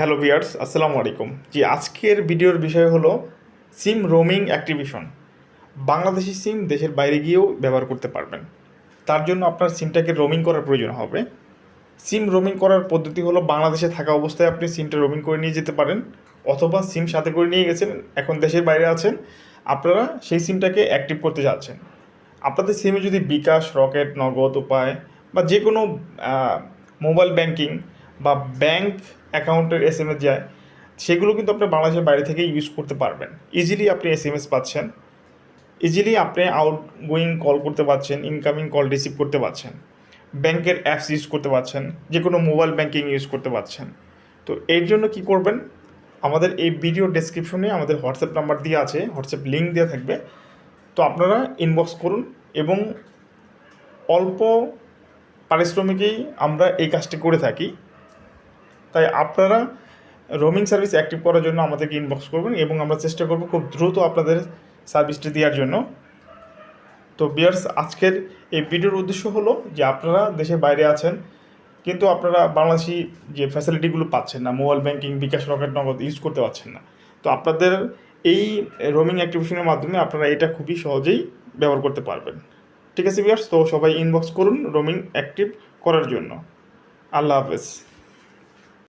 Hello viewers আসসালামু আলাইকুম। জি, আজকের ভিডিওর বিষয় হলো সিম রোমিং অ্যাক্টিভেশন। বাংলাদেশি সিম দেশের বাইরে গিয়েও ব্যবহার করতে পারবেন। তার জন্য আপনার সিমটাকে রোমিং করার প্রয়োজন হবে। সিম রোমিং করার পদ্ধতি হলো বাংলাদেশে থাকা অবস্থায় আপনি সিমটা রোমিং করে নিয়ে যেতে পারেন, অথবা সিম সাথে করে নিয়ে গেছেন, এখন দেশের বাইরে আছেন, আপনারা সেই সিমটাকে অ্যাক্টিভ করতে যাচ্ছেন। আপনাদের সিমে যদি বিকাশ, রকেট, নগদ উপায় বা যে কোনো মোবাইল ব্যাংকিং বা ব্যাংক অ্যাকাউন্টের এস এম এস যায়, সেগুলো কিন্তু আপনি বাংলাদেশের বাইরে থেকে ইউজ করতে পারবেন। ইজিলি আপনি এস এম এস পাচ্ছেন। ইজিলি আপনি আউট গোয়িং কল করতে পারছেন ইনকামিং কল রিসিভ করতে পারছেন ব্যাংকের অ্যাপস ইউজ করতে পারছেন যে কোনো মোবাইল ব্যাংকিং ইউজ করতে পারছেন তো এর জন্য কি করবেন? আমাদের এই ভিডিও ডেসক্রিপশনে আমাদের হোয়াটসঅ্যাপ নাম্বার দিয়ে আছে হোয়াটসঅ্যাপ লিঙ্ক দেওয়া থাকবে। তো আপনারা ইনবক্স করুন এবং অল্প পারিশ্রমিকেই আমরা এই কাজটি করে থাকি। তাই আপনারা রোমিং সার্ভিস অ্যাক্টিভ করার জন্য আমাদেরকে ইনবক্স করবেন এবং আমরা চেষ্টা করব খুব দ্রুত আপনাদের সার্ভিসটি দেওয়ার জন্য। তো বিয়ার্স আজকের এই ভিডিওর উদ্দেশ্য হলো যে আপনারা দেশের বাইরে আছেন, কিন্তু আপনারা বাংলাদেশি যে ফ্যাসিলিটিগুলো পাচ্ছেন না mobile banking bKash Rocket Nagad use করতে পারছেন না। তো আপনাদের এই রোমিং অ্যাক্টিভেশনের মাধ্যমে আপনারা এটা খুবই সহজেই ব্যবহার করতে পারবেন। ঠিক আছে বিয়ার্স তো সবাই ইনবক্স করুন রোমিং অ্যাক্টিভ করার জন্য। আল্লাহ হাফেজ।